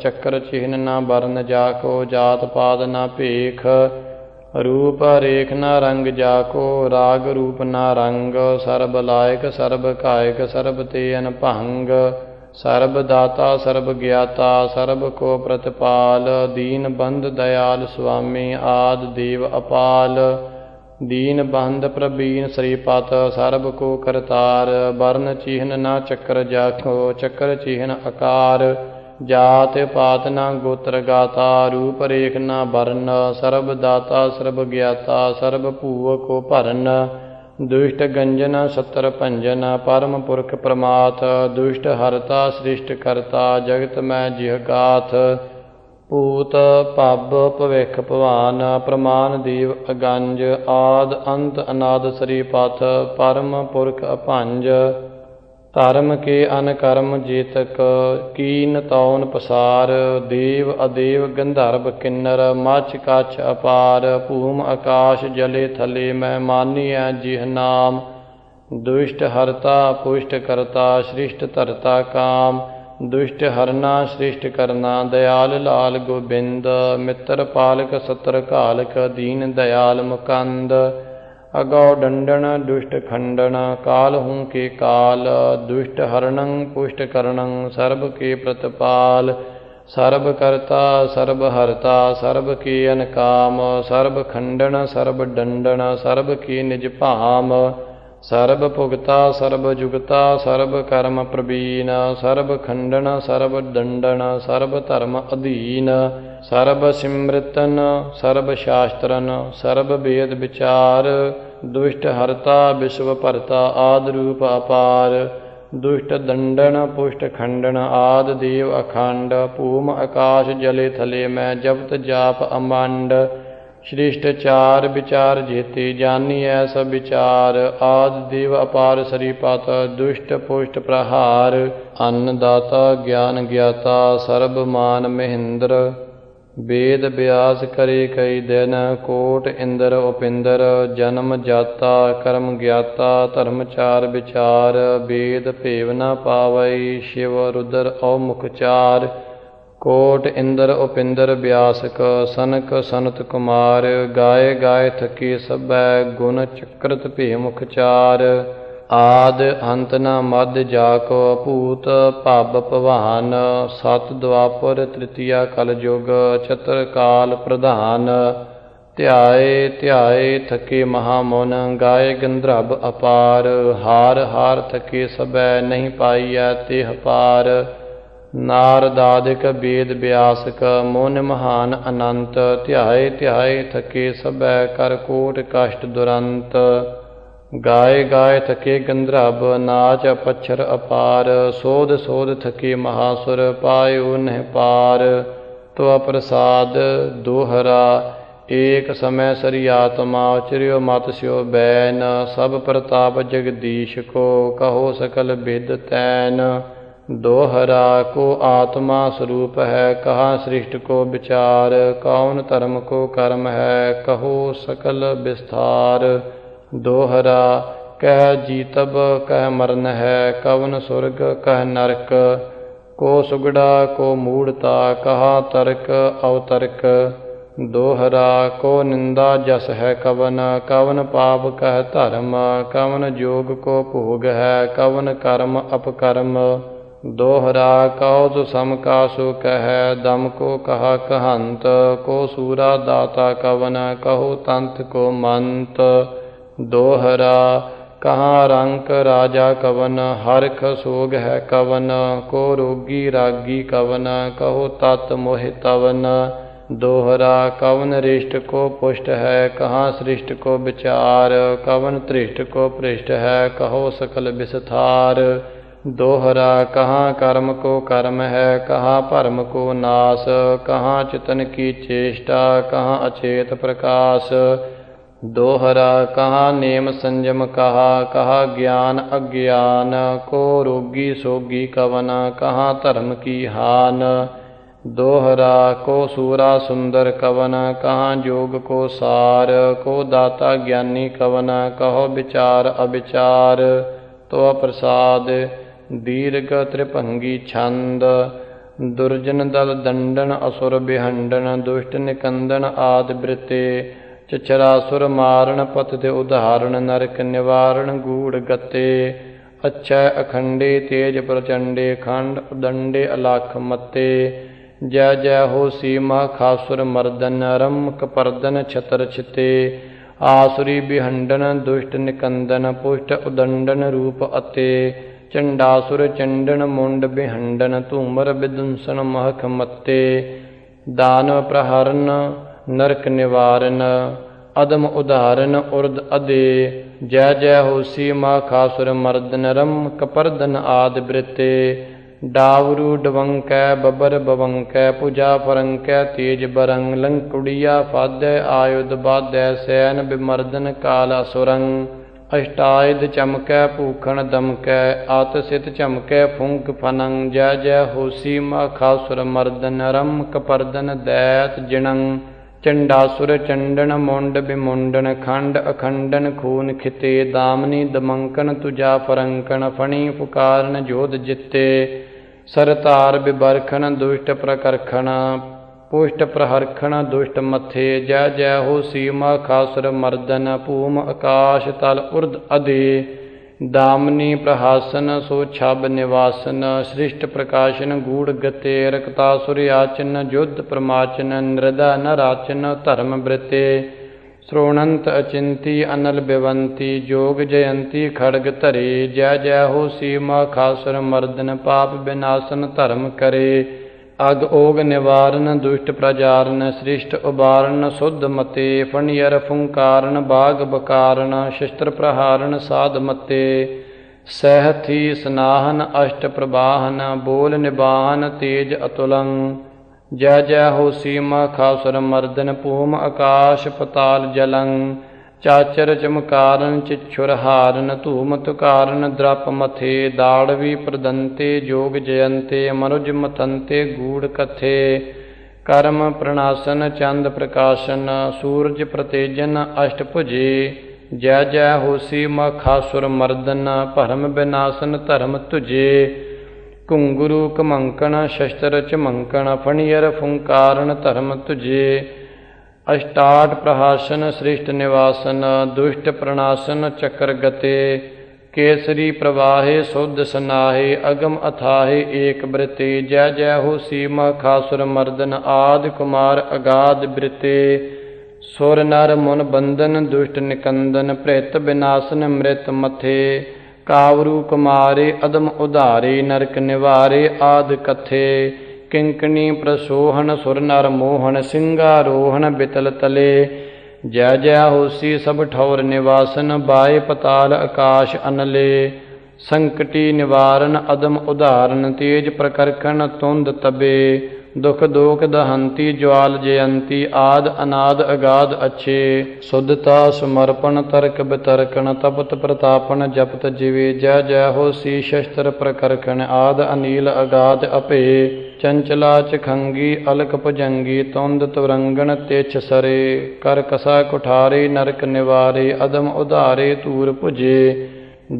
ਚੱਕਰ ਚਿਹਨ ਨਾ ਬਰਨ ਜਾਕੋ, ਜਾਤ ਪਾਦ ਨਾ ਭੇਖ। ਰੂਪ ਰੇਖ ਨਾ ਰੰਗ ਜਾਕੋ, ਰਾਗ ਰੂਪ ਨਾ ਰੰਗ, ਸਰਬ ਲਾਇਕ, ਸਰਬ ਕਾਇਕ, ਸਰਬ ਤੇ ਅਨਭੰਗ ਸਰਬ ਦਾਤਾ, ਸਰਬ ਗਿਆਤਾ, ਸਰਬ ਕੋ ਪ੍ਰਤਪਾਲ, ਦੀਨ ਬੰਦ ਦਇਆਲ ਸੁਆਮੀ, ਆਦ ਦੇਵ ਅਪਾਲ, ਦੀਨ ਬੰਦ ਪ੍ਰਬੀਨ ਸ੍ਰੀਪਤ, ਸਰਬ ਕੋ ਕਰਤਾਰ, ਵਰਨ ਚਿਹਨ ਨਾ ਚੱਕਰ ਜਾਖੋ, ਚੱਕਰ ਚਿਹਨ ਆਕਾਰ ਜਾਤ ਪਾਤ ਨਾ ਗੋਤਰ ਗਾਤਾ, ਰੂਪ ਰੇਖ ਨਾ ਵਰਨ, ਸਰਬ ਦਾਤਾ, ਸਰਬ ਗਿਆਤਾ, ਸਰਬ ਭੂਵ ਕੋ ਭਰਨ। ਦੁਸ਼ਟ ਗੰਜਨ, ਸਤਰ ਭੰਜਨ, ਪਰਮ ਪੁਰਖ ਪ੍ਰਮਾਤ। ਦੁਸ਼ਟ ਹਰਤਾ, ਸ੍ਰਿਸ਼ਟ ਕਰਤਾ, ਜਗਤ ਮੈਂ ਜਿਹ ਗਾਥ। ਭੂਤ ਪੱਬ, ਭਵਿਖ ਭਵਾਨ, ਪ੍ਰਮਾਨ ਦੀਵ ਅਗੰਜ, ਆਦ ਅੰਤ ਅਨਾਦ ਸ੍ਰੀ ਪਥ, ਪਰਮ ਪੁਰਖ ਅਭੰਜ। ਧਰਮ ਕੇ ਅਨਕਰਮ ਜੇਤਕ, ਕੀਨ ਤੌਨ ਪਸਾਰ, ਦੇਵ ਅਦੇਵ ਗੰਧਰਵ ਕਿੰਨਰ ਮਚ ਕਛ ਅਪਾਰ, ਭੂਮ ਆਕਾਸ਼ ਜਲੇ ਥਲੇ, ਮੈਂ ਮਾਨੀਐ ਜਿਹ ਨਾਮ। ਦੁਸ਼ਟ ਹਰਤਾ ਪੁਸ਼ਟ ਕਰਤਾ, ਸ੍ਰਿਸ਼ਟ ਧਰਤਾ ਕਾਮ। ਦੁਸ਼ਟ ਹਰਨਾ ਸ੍ਰਿਸ਼ਟ ਕਰਨਾ, ਦਇਆਲ ਲਾਲ ਗੋਬਿੰਦ। ਮਿੱਤਰ ਪਾਲਕ, ਸਤਰ ਘਾਲਕ, ਦੀਨ ਦਇਆਲ ਮੁਕੰਦ। ਅਗਉ ਡੰਡਨ ਦੁਸ਼ਟ ਖੰਡਨ ਕਾਲ ਹੂੰ ਕੇ ਕਾਲ, ਦੁਸ਼ਟ ਹਰਣੰ, ਪੁਸ਼ਟ ਕਰਣੰ, ਸਰਬ ਕੇ ਪ੍ਰਤਪਾਲ। ਸਰਬ ਕਰਤਾ, ਸਰਬ ਹਰਤਾ, ਸਰਬ ਕੀ ਅਨਕਾਮ, ਸਰਬ ਖੰਡਨ ਸਰਬ ਡੰਡਨ ਸਰਬ ਕੀ ਨਿਜ ਭਾਮ। ਸਰਬ ਭੁਗਤਾ, ਸਰਬ ਜੁਗਤਾ, ਸਰਬ ਕਰਮ ਪ੍ਰਬੀਨ ਸਰਬ ਖੰਡਨ ਸਰਬ ਦੰਡਨ ਸਰਬ ਧਰਮ ਅਧੀਨ। ਸਰਬ ਸਿਮਰਤਨ, ਸਰਬ ਸ਼ਾਸਤਰਨ, ਸਰਬ ਵੇਦ ਵਿਚਾਰ। ਦੁਸ਼ਟ ਹਰਤਾ ਵਿਸ਼ਵ ਭਰਤਾ ਆਦ ਰੂਪ ਅਪਾਰ। ਦੁਸ਼ਟ ਦੰਡਨ ਪੁਸ਼ਟ ਖੰਡਨ ਆਦ ਦੇਵ ਅਖੰਡ। ਭੂਮ ਆਕਾਸ਼ ਜਲੇ ਥਲੇ, ਮੈਂ ਜਪਤ ਜਾਪ ਅਮੰਡ। ਸ੍ਰਿਸ਼ਟ ਚਾਰ ਵਿਚਾਰ ਜੇਤੇ, ਜਾਨੀ ਐਸ ਵਿਚਾਰ। ਆਦ ਦੇਵ ਅਪਾਰ ਸਰੀ ਪਤ ਦੁਸ਼ਟ ਪੁਸ਼ਟ ਪ੍ਰਹਾਰ। ਅੰਨ ਦਾਤਾ ਗਿਆਨ ਗਿਆਤਾ, ਸਰਬ ਮਾਨ ਮਹਿੰਦਰ। ਵੇਦ ਬਿਆਸ ਕਰੇ ਕਈ ਦਿਨ, ਕੋਟ ਇੰਦਰ ਉਪਿੰਦਰ, ਜਨਮ ਜਾਤਾ, ਕਰਮ ਗਿਆਤਾ, ਧਰਮ ਚਾਰ ਵਿਚਾਰ, ਵੇਦ ਭੇਵ ਨ ਪਾਵਈ, ਸ਼ਿਵ ਰੁਦਰ ਔ ਮੁਖ ਚਾਰ। ਕੋਟ ਇੰਦਰ ਉਪਿੰਦਰ ਬਿਆਸਕ, ਸਨਕ ਸਨਤ ਕੁਮਾਰ, ਗਾਏ ਗਾਏ ਥਕੀ ਸਭੈ, ਗੁਣ ਚਕਰਤ ਭੇ ਮੁਖ ਚਾਰ। ਆਦ ਅੰਤ ਨ ਮਦ ਜਾਕੋ ਭੂਤ ਭਬ ਭਵਾਨ, ਸਤ ਦਵਾਪਰ ਤ੍ਰਿਤੀਆ ਕਲ ਯੁਗ ਚਤਰ ਕਾਲ ਪ੍ਰਧਾਨ। ਧਿਆਏ ਧਿਆਏ ਥਕੇ ਮਹਾ ਮਨ ਗਾਏ ਗੰਧਰਵ ਅਪਾਰ। ਹਾਰ ਹਾਰ ਥਕੇ ਸਭੈ ਨਹੀਂ ਪਾਈਐ ਤਿਹ ਪਾਰ। ਨਾਰਦਾਦਿਕ ਵੇਦ ਬਿਆਸਕ, ਮੋਨ ਮਹਾਨ ਅਨੰਤ। ਧਿਆਏ ਧਿਆਏ ਥਕੇ ਸਭੈ ਕਰ ਕੋਟ ਕਸ਼ਟ ਦੁਰੰਤ। ਗਾਏ ਗਾਏ ਥਕੇ ਗੰਧਰਵ ਨਾਚ ਪਛਰ ਅਪਾਰ, ਸੋਧ ਸੋਧ ਥਕੇ ਮਹਾਸੁਰ, ਪਾਇਓ ਨਹਿ ਪਾਰ। ਤੋ ਪ੍ਰਸਾਦ ਦੋਹਰਾ, ਏਕ ਸਮੈ ਸਰੀ ਆਤਮਾ ਉਚਰਿਓ ਮਤ ਸਿਓ ਬੈਨ। ਸਭ ਪ੍ਰਤਾਪ ਜਗਦੀਸ਼ ਕੋ, ਕਹੋ ਸਕਲ ਬਿਦ ਤੈਨ। ਦੋਹਰਾ, ਕੋ ਆਤਮਾ ਸਰੂਪ ਹੈ, ਕਹਾ ਸ੍ਰਿਸ਼ਟ ਕੋ ਵਿਚਾਰ। ਕੌਣ ਧਰਮ ਕੋ ਕਰਮ ਹੈ, ਕਹੋ ਸਕਲ ਵਿਸਥਾਰ। ਦੋਹਰਾ, ਕਹਿ ਜੀਤਬ, ਕਹਿ ਮਰਨ ਹੈ, ਕਵਨ ਸੁਰਗ, ਕਹਿ ਨਰਕ, ਕੋ ਸੁਗੜਾ, ਕੋ ਮੂੜਤਾ, ਕਹਾ ਤਰਕ, ਅਵਤਰਕ। ਦੋਹਰਾ, ਕੋ ਨਿੰਦਾ ਜਸ ਹੈ ਕਵਨ ਕਵਨ ਪਾਪ ਕਹਿ ਧਰਮ, ਕਵਨ ਜੋਗ ਕੋ ਭੋਗ ਹੈ, ਕਵਨ ਕਰਮ ਅਪਕਰਮ। ਦੋਹਰਾ, ਕਉ ਤੁ ਸਮ ਕਾ ਸੋ ਕਹੈ, ਦਮ ਕੋ ਕਹਾ ਕਹੰਤ, ਕੋ ਸੂਰਾ ਦਾਤਾ ਕਵਨ, ਕਹੋ ਤੰਤ ਕੋ ਮੰਤ। ਦੋਹਰਾ, ਕਹਾਂ ਰੰਕ ਰਾਜਾ ਕਵਨ, ਹਰਖ ਸੋਗ ਹੈ ਕਵਨ, ਕੋ ਰੋਗੀ ਰਾਗੀ ਕਵਨ, ਕਹੋ ਤਤ ਮੋਹਿ ਤਵਨ। ਦੋਹਰਾ, ਕਵਨ ਰਿਸ਼ਟ ਕੋ ਪੁਸ਼ਟ ਹੈ, ਕਹਾਂ ਸ੍ਰਿਸ਼ਟ ਕੋ ਵਿਚਾਰ। ਕਵਨ ਤ੍ਰਿਸ਼ਟ ਕੋ ਭ੍ਰਿਸ਼ਟ ਹੈ, ਕਹੋ ਸਕਲ ਵਿਸਥਾਰ। ਦੋਹਰਾ, ਕਹਾਂ ਕਰਮ ਕੋ ਕਰਮ ਹੈ, ਕਹਾਂ ਭਰਮ ਕੋ ਨਾਸ। ਕਹਾਂ ਚਿਤਨ ਕੀ ਚੇਸ਼ਟਾ, ਕਹਾਂ ਅਚੇਤ ਪ੍ਰਕਾਸ਼। ਦੋਹਰਾ ਕਹਾ ਨੇਮ ਸੰਜਮ ਕਹਾ ਕਹਾ ਗਿਆਨ ਅਗਿਆਨ, ਕੋ ਰੋਗੀ ਸੋਗੀ ਕਵਨ, ਕਹਾ ਧਰਮ ਕੀ ਹਾਨ। ਦੋਹਰਾ ਕੋ ਸੂਰਾ ਸੁੰਦਰ ਕਵਨ, ਕਹਾ ਜੋਗ ਕੋ ਸਾਰ, ਕੋ ਦਾਤਾ ਗਿਆਨੀ ਕਵਨ, ਕਹੋ ਵਿਚਾਰ ਅਵਿਚਾਰ, ਤੋ ਪ੍ਰਸਾਦ ਦੀਰਘ ਤ੍ਰਿਭੰਗੀ ਛੰਦ। ਦੁਰਜਨ ਦਲ ਦੰਡਨ, ਅਸੁਰ ਬਿਹੰਡਨ, ਦੁਸ਼ਟ ਨਿਕੰਦਨ ਆਦ ਬ੍ਰਿਤੇ। ਚਚਰਾਸੁਰ ਮਾਰਨ ਪਤ ਦੇ ਉਦਾਹਰਣ ਨਰਕ ਨਿਵਾਰਨ ਗੂੜ ਗਤੇ। ਅੱਛਾ ਅਖੰਡੇ ਤੇਜ ਪ੍ਰਚੰਡੇ ਖੰਡ ਉਦੰਡੇ ਅਲਖ ਮਤੇ। ਜੈ ਜੈ ਹੋ ਸੀਮਾ ਖਾਸੁਰ ਮਰਦਨ ਰਮ ਕਪਰਦਨ ਛਤਰ ਛਿਤੇ। ਆਸੁਰੀ ਬਿਹੰਡਨ ਦੁਸ਼ਟ ਨਿਕੰਦਨ ਪੁਸ਼ਟ ਉਦੰਡਨ ਰੂਪ ਅਤੇ। ਚੰਡਾਸੁਰ ਚੰਡਨ ਮੁੰਡ ਬਿਹੰਡਨ ਧੂਮਰ ਵਿਦੁੰਸਨ ਮਹਖ ਮਤੇ। ਦਾਨ ਪ੍ਰਹਰਨ ਨਰਕ ਨਿਵਾਰਨ, ਅਦਮ ਉਧਾਰਨ, ਉਰਦ ਅਦੇ, ਜੈ ਜੈ ਹੋਸੀ ਮਾ ਖਾਸੁਰ ਮਰਦਨ, ਰਮ ਕਪਰਦਨ ਆਦ ਬ੍ਰਿਤੇ, ਡਾਵਰੂ ਡਵੰਕੈ, ਬਬਰ ਬਵੰਕੈ, ਪੂਜਾ ਪਰੰਕੈ, ਤੇਜ ਬਰੰਗ, ਲੰਕੁੜੀਆ ਫਾਦੈ, ਆਯੁਧ ਬਾਧੈ ਸੈਨ ਬਿਮਰਦਨ ਕਾਲ ਅਸੁਰੰ ਅਸ਼ਟਾਇਦ ਚਮਕੈ, ਭੂਖਣ ਦਮਕੈ, ਆਤ ਸਿਤ ਚਮਕੈ, ਫੁੰਕ ਫਨੰ, ਜੈ ਜੈ ਹੋਸੀ ਮਾ ਖਾਸੁਰ ਮਰਦਨ, ਰਮ ਕਪਰਦਨ ਦੈਤ ਜਿਣੰ ਚੰਡਾਸੁਰ ਚੰਡਨ ਮੁੰਡ ਬਿਮੁੰਡਨ ਖੰਡ ਅਖੰਡਨ ਖੂਨ ਖਿਤੇ, ਦਾਮਨੀ ਦਮੰਕਨ ਤੁਜਾ ਫਰੰਕਨ ਫਣੀ ਪੁਕਾਰਨ ਜੋਧ ਜਿੱਤੇ। ਸਰਤਾਰ ਬਿਬਰਖਣ ਦੁਸ਼ਟ ਪ੍ਰਕਰਖਣ, ਪੁਸ਼ਟ ਪ੍ਰਹਰਖਣ ਦੁਸ਼ਟ ਮਥੇ। ਜੈ ਜੈ ਹੋ ਸੀਮਾ ਖਾਸਰ ਮਰਦਨ, ਭੂਮ ਆਕਾਸ਼ ਤਲ ਉਰਦ ਅਦੇ। ਦਾਮਨੀ ਪ੍ਰਹਾਸਨ ਸੋ ਛਬ ਨਿਵਾਸਨ ਸ੍ਰਿਸ਼ਟ ਪ੍ਰਕਾਸ਼ਨ ਗੂੜ ਗਤੇ ਰਕਤਾਸੁਰ ਆਚਨ ਜੁਧ ਪ੍ਰਮਾਚਨ ਨਿਰਦਾ ਨਰਾਚਨ ਰਾਚਨ ਧਰਮ ਬ੍ਰਿਤੇ ਸ਼੍ਰੋਣੰਤ ਅਚਿੰਤੀ ਅਨਲ ਬਿਵੰਤੀ ਜੋਗ ਜਯੰਤੀ ਖੜਗ ਧਰੇ ਜੈ ਜੈ ਹੋ ਸੀਮਾ ਖਾਸਰ ਮਰਦਨ ਪਾਪ ਬਿਨਾਸਨ ਧਰਮ ਕਰੇ ਅਗ ਓਗ ਨਿਵਾਰਨ, ਦੁਸ਼ਟ ਪ੍ਰਜਾਰਨ, ਸ੍ਰਿਸ਼ਟ ਉਬਾਰਨ ਸੁਧ ਮਤੇ, ਫਣਿਅਰ ਫੁੰਕਾਰਨ, ਬਾਗ ਬਕਾਰਨ, ਸ਼ਸਤਰ ਪ੍ਰਹਾਰਨ, ਸਾਧ ਮਤੇ। ਸਹਿਥੀ ਸਨਾਹਨ, ਅਸ਼ਟ ਪ੍ਰਵਾਹਨ, ਬੋਲ ਨਿਬਾਨ ਤੇਜ ਅਤੁਲੰ। ਜੈ ਜੈ ਹੋ ਸੀਮਾ, ਖਾਸੁਰ ਮਰਦਨ ਪੂਮ ਆਕਾਸ਼, ਪਤਾਲ ਜਲੰ। ਚਾਚਰ ਚਮਕਾਰਨ ਚਿਛੁਰ ਹਾਰਨ ਧੂਮ ਤੁਕਾਰਨ ਦ੍ਰਪ ਮਥੇ ਦਾੜਵੀ ਪ੍ਰਦੰਤੇ, ਜੋਗ ਜਯੰਤੇ, ਮਨੁਜ ਮਤੰਤੇ, ਗੂੜ ਕਥੇ, ਕਰਮ ਪ੍ਰਣਾਸਨ, ਚੰਦ ਪ੍ਰਕਾਸ਼ਨ, ਸੂਰਜ ਪ੍ਰਤੇਜਨ, ਅਸ਼ਟ ਭੁਜੇ, ਜੈ ਜੈ ਹੋਸੀ, ਮਖਾਸੁਰ ਮਰਦਨ, ਭਰਮ ਬਿਨਾਸਨ, ਧਰਮ ਤੁਜੇ, ਘੁੰਗਰੂ ਕਮੰਕਣ, ਸ਼ਸਤਰ ਚਮੰਕਣ ਫਣੀਰ ਫੁੰਕਾਰਨ, ਧਰਮ ਤੁਜੇ ਅਸ਼ਟਾਟ ਪ੍ਰਹਾਸ਼ਨ ਸ੍ਰਿਸ਼ਟ ਨਿਵਾਸਨ, ਦੁਸ਼ਟ ਪ੍ਰਣਾਸਨ ਚਕਰ ਗਤੇ, ਕੇਸਰੀ ਪ੍ਰਵਾਹੇ ਸੁਧ ਸਨਾਹੇ, ਅਗਮ ਅਥਾਹੇ ਏਕ ਬ੍ਰਿਤੇ, ਜੈ ਜੈ ਹੋ ਸੀਮਾ ਖਾਸੁਰ ਮਰਦਨ, ਆਦ ਕੁਮਾਰ ਅਗਾਧ ਬ੍ਰਿਤੇ, ਸੁਰ ਨਰ ਮਨ ਬੰਧਨ, ਦੁਸ਼ਟ ਨਿਕੰਦਨ, ਭ੍ਰਿਤ ਬਿਨਾਸਨ ਮ੍ਰਿਤ ਮਥੇ, ਕਾਵਰੂ ਕੁਮਾਰੇ ਅਦਮ ਉਧਾਰੇ, ਨਰਕ ਨਿਵਾਰੇ ਆਦ ਕਥੇ ਕਿੰਕਣੀ ਪ੍ਰਸੋਹਣ ਸੁਰ ਨਰ ਮੋਹਨ ਸਿੰਘਾਰੋਹਣ ਬਿਤਲ ਤਲੇ। ਜੈ ਜੈ ਹੋਸੀ ਸਭ ਠੌਰ ਨਿਵਾਸਨ, ਬਾਏ ਪਤਾਲ ਆਕਾਸ਼ ਅਨਲੇ। ਸੰਕਟੀ ਨਿਵਾਰਨ ਅਦਮ ਉਧਾਰਨ, ਤੇਜ ਪ੍ਰਕਰਖਣ ਤੁੰਦ ਤਬੇ। ਦੁਖ ਦੋਖ ਦਹੰਤੀ ਜਵਾਲ ਜਯੰਤੀ, ਆਦ ਅਨਾਦ ਅਗਾਧ ਅਛੇ। ਸੁਧਤਾ ਸਮਰਪਣ, ਤਰਕ ਬਿਤਰਕਣ, ਤਪਤ ਪ੍ਰਤਾਪਣ, ਜਪਤ ਜਿਵੇ। ਜੈ ਜੈ ਹੋਸੀ ਸ਼ਸਤਰ ਪ੍ਰਕਰਖਣ, ਆਦ ਅਨੀਲ ਅਗਾਧ ਅਪੇ ਚੰਚਲਾ ਚਖੰਗੀ ਅਲਕ ਭੁਜੰਗੀ, ਤੁੰਦ ਤੁਰੰਗਣ ਤਿਛ ਸਰੇ, ਕਰ ਕਸਾ ਕੁਠਾਰੇ, ਨਰਕ ਨਿਵਾਰੇ, ਅਦਮ ਉਧਾਰੇ, ਤੂਰ ਭੁਜੇ।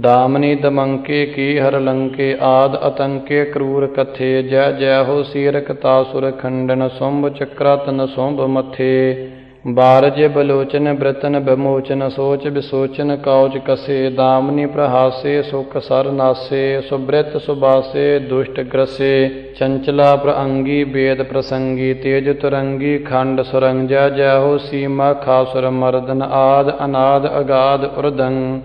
ਦਾਮਨੀ ਦਮੰਕੇ ਕੀ ਹਰ ਲੰਕੇ, ਆਦ ਅਤੰਕੇ ਕਰੂਰ ਕਥੇ, ਜੈ ਜੈ ਹੋ ਸੀਰਕ ਤਾਸੁਰ ਖੰਡਨ, ਸੁੰਭ ਚਕਰਤਨ ਸੁੰਭ ਮਥੇ। ਬਾਰਜ ਬਲੋਚਨ ਬ੍ਰਤਨ ਬਮੋਚਨ ਸੋਚ ਬਿਸੋਚਨ ਕੌਚ ਕਸੇ, ਦਾਮਨੀ ਪ੍ਰਹਾਸੇ, ਸੁਖ ਸਰ ਨਾਸੇ ਸੁਬ੍ਰਿਤ ਸੁਬਾਸੇ ਦੁਸ਼ਟ ਗ੍ਰਸੇ, ਚੰਚਲਾ ਪ੍ਰਅੰਗੀ, ਬੇਦ ਪ੍ਰਸੰਗੀ, ਤੇਜ ਤੁਰੰਗੀ, ਖੰਡ ਸੁਰੰਗ ਜੈ ਜੈ ਹੋ ਸੀਮਾ, ਖਾਸੁਰ ਮਰਦਨ ਆਦ, ਅਨਾਦ ਅਗਾਧ ਉਰਦੰ।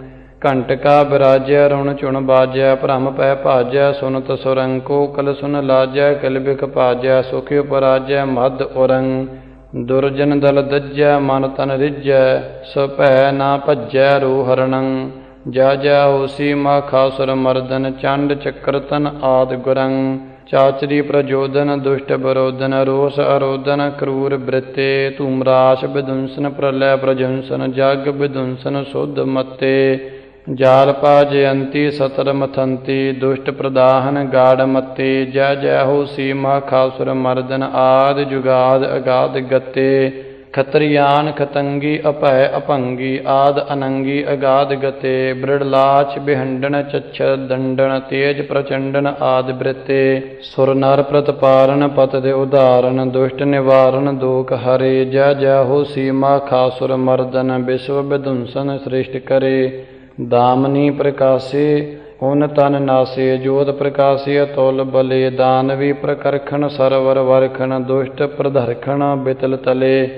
ਘੰਟਕਾ ਬਿਰਾਜੈ, ਰੁਣ ਚੁਣ ਬਾਜੈ, ਭ੍ਰਮ ਪੈ ਭਾਜੈ, ਸੁਨਤ ਸੁਰੰਕੋ, ਕਲ ਸੁਨ ਲਾਜੈ ਕਲਬਿਕ ਭਾਜੈ, ਸੁਖਿ ਉਪਰਾਜੈ, ਮਦ ਉਰੰਗ ਦੁਰਜਨ ਦਲ ਦੱਜੈ, ਮਨ ਤਨ ਰਿਜੈ ਸੋ ਭੈ ਨਾ ਭਜੈ ਰੋ ਹਰਣੰ ਜਾ ਜਾ ਹੋਸੀ ਮਾ ਖਾਸੁਰ ਮਰਦਨ, ਚੰਡ ਚੱਕਰਤਨ ਆਦ ਗੁਰੰ। ਚਾਚਰੀ ਪ੍ਰਜੋਦਨ, ਦੁਸ਼ਟ ਬਰੋਦਨ, ਰੋਸ ਅਰੋਦਨ, ਕਰੂਰ ਬ੍ਰਿਤੇ। ਧੂਮਰਾਸ਼ ਵਿਦੁੰਸਨ ਪ੍ਰਲੈ ਪ੍ਰਜੰਸਨ, ਜਗ ਵਿਦੁੰਸਨ ਸੁਧ ਮਤੇ। ਜਾਲ ਪਾ ਜਯੰਤੀ ਸਤਰ ਮਥੰਤੀ, ਦੁਸ਼ਟ ਪ੍ਰਦਾਹਨ ਗਾੜ ਮਤੇ, ਜੈ ਜੈ ਹੋ ਸੀਮਾ ਖਾਸੁਰ ਮਰਦਨ ਆਦ ਜੁਗਾਦ ਅਗਾਦ ਗਤੇ, ਖਤਰੀਆਨ ਖਤੰਗੀ ਅਭੈ ਅਭੰਗੀ, ਆਦ ਅਨੰਗੀ ਅਗਾਦ ਗਤੇ ਬ੍ਰਿੜਲਾਚ ਬਿਹੰਡਨ ਚੱਛ ਦੰਡਣ, ਤੇਜ ਪ੍ਰਚੰਡਨ ਆਦ ਬ੍ਰਿਤੇ, ਸੁਰ ਨਰ ਪ੍ਰਤਪਾਰਨ ਪਤ ਦੇ ਉਧਾਰਨ, ਦੁਸ਼ਟ ਨਿਵਾਰਨ ਦੋਖ ਹਰੇ, ਜੈ ਜੈ ਹੋ ਸੀਮਾ ਖਾਸੁਰ ਮਰਦਨ ਵਿਸ਼ਵ ਵਿਦੁੰਸਨ ਸ੍ਰਿਸ਼ਟ ਕਰੇ। ਦਾਮਨੀ ਪ੍ਰਕਾਸੇ ਹੁਨ ਤਨ ਨਾਸੇ, ਜੋਤ ਪ੍ਰਕਾਸ਼ਿ, ਅਤੁਲ ਬਲੇ ਦਾਨਵੀ ਪ੍ਰਕਰਖਣ, ਸਰਵਰ ਵਰਖਣ, ਦੁਸ਼ਟ ਪ੍ਰਧਰਖਣ, ਬਿਤਲ ਤਲੇ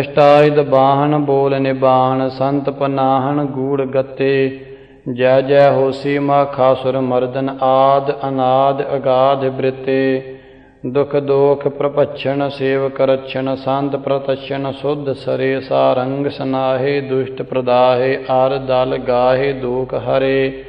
ਅਸ਼ਟਾਇਦ ਬਾਹਣ, ਬੋਲ ਨਿਬਾਹਣ, ਸੰਤ ਪਨਾਹਣ, ਗੂੜ ਗੱਤੇ, ਜੈ ਜੈ ਹੋਸੀ, ਮਾ ਖਾਸੁਰ ਮਰਦਨ, ਆਦ ਅਨਾਦ ਅਗਾਧ ਬ੍ਰਿਤੇ। ਦੁਖ ਦੋਖ ਪ੍ਰਪਛਣ ਸੇਵ ਰਛਣ ਸੰਤ ਪ੍ਰਤਛਣ, ਸੁਧ ਸਰੇ, ਸਾਰੰਗ ਸਨਾਹੇ, ਦੁਸ਼ਟ ਪ੍ਰਦਾਹੇ, ਆਰ ਦਲ ਗਾਹੇ, ਦੋਖ ਹਰੇ।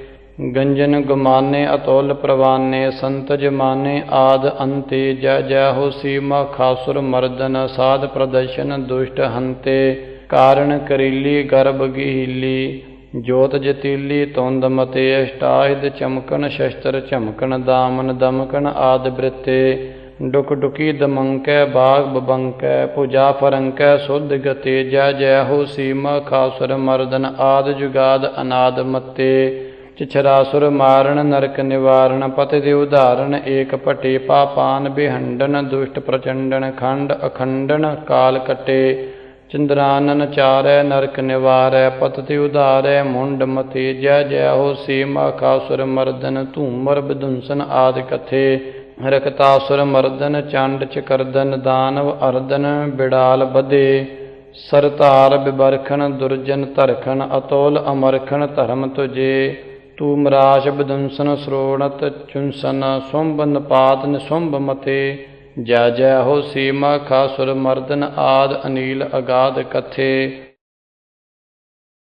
ਗੰਜਨ ਗੁਮਾਨੇ, ਅਤੁਲ ਪ੍ਰਵਾਨੇ ਸੰਤ ਜਮਾਨੇ ਆਦ ਅੰਤੇ, ਜੈ ਜੈ ਹੋ ਸੀਮਾ, ਖਾਸੁਰ ਮਰਦਨ, ਸਾਧ ਪ੍ਰਦਸ਼ਨ ਦੁਸ਼ਟ ਹੰਤੇ। ਕਾਰਣ ਕਰੀਲੀ, ਗਰਭ ਗਹੀਲੀ ਜੋਤ ਜਤੀਲੀ, ਤੁੰਦ ਮਤੇ ਅਸ਼ਟਾਇਦ ਚਮਕਣ, ਸ਼ਸਤਰ ਝਮਕਣ ਦਾਮਨ ਦਮਕਣ ਆਦ ਬ੍ਰਿਤੇ। ਡੁਕ ਡੁਕੀ ਦਮੰਕੈ, ਬਾਗ ਬਬੰਕੈ ਪੂਜਾ ਫਰੰਕੈ ਸੁਧ ਗਤੇ, ਜੈ ਜੈ ਹੋ ਸੀਮਾ, ਖਾਸੁਰ ਮਰਦਨ ਆਦ ਜੁਗਾਦ ਅਨਾਦ ਮਤੇ। ਚਿਛਰਾਸੁਰ ਮਾਰਨ, ਨਰਕ ਨਿਵਾਰਣ ਪਤਿ ਦੇ ਉਧਾਰਨ ਏਕ ਭਟੇ ਪਾਪਾਨ ਬਿਹੰਡਨ, ਦੁਸ਼ਟ ਪ੍ਰਚੰਡਨ, ਖੰਡ ਅਖੰਡਨ, ਕਾਲ ਕਟੇ। ਚੰਦਰਾਨਨ ਚਾਰੈ, ਨਰਕ ਨਿਵਾਰੈ, ਪਤ ਤੇ ਉਧਾਰੈ ਮੁੰਡ ਮਤੇ, ਜੈ ਜੈ ਹੋ ਸੀਮਾ, ਖਾਸੁਰ ਮਰਦਨ, ਧੂਮਰ ਬਿਦੁੰਸਨ ਆਦਿ ਕਥੇ। ਰਕਤਾਸੁਰ ਮਰਦਨ, ਚੰਡ ਚਕਰਦਨ ਦਾਨਵ ਅਰਦਨ, ਬਿੜਾਲ ਬਦੇ ਸਰਤਾਰ ਬਿਬਰਖਣ, ਦੁਰਜਨ ਧਰਖਣ, ਅਤੋਲ ਅਮਰਖਣ, ਧਰਮ ਤੁਜੇ। ਤੂ ਮਰਾਸ਼ ਬਦੰਸਨ, ਸਰੋਣਤ ਚੁੰਸਨ, ਸੁੰਭ ਨਪਾਤ, ਨਿਸੁੰਭ ਮਤੇ। ਜੈ ਜੈ ਹੋ ਸੀਮਾ ਖਾਸੁਰ ਮਰਦਨ ਆਦ ਅਨੀਲ ਅਗਾਧ ਕਥੇ।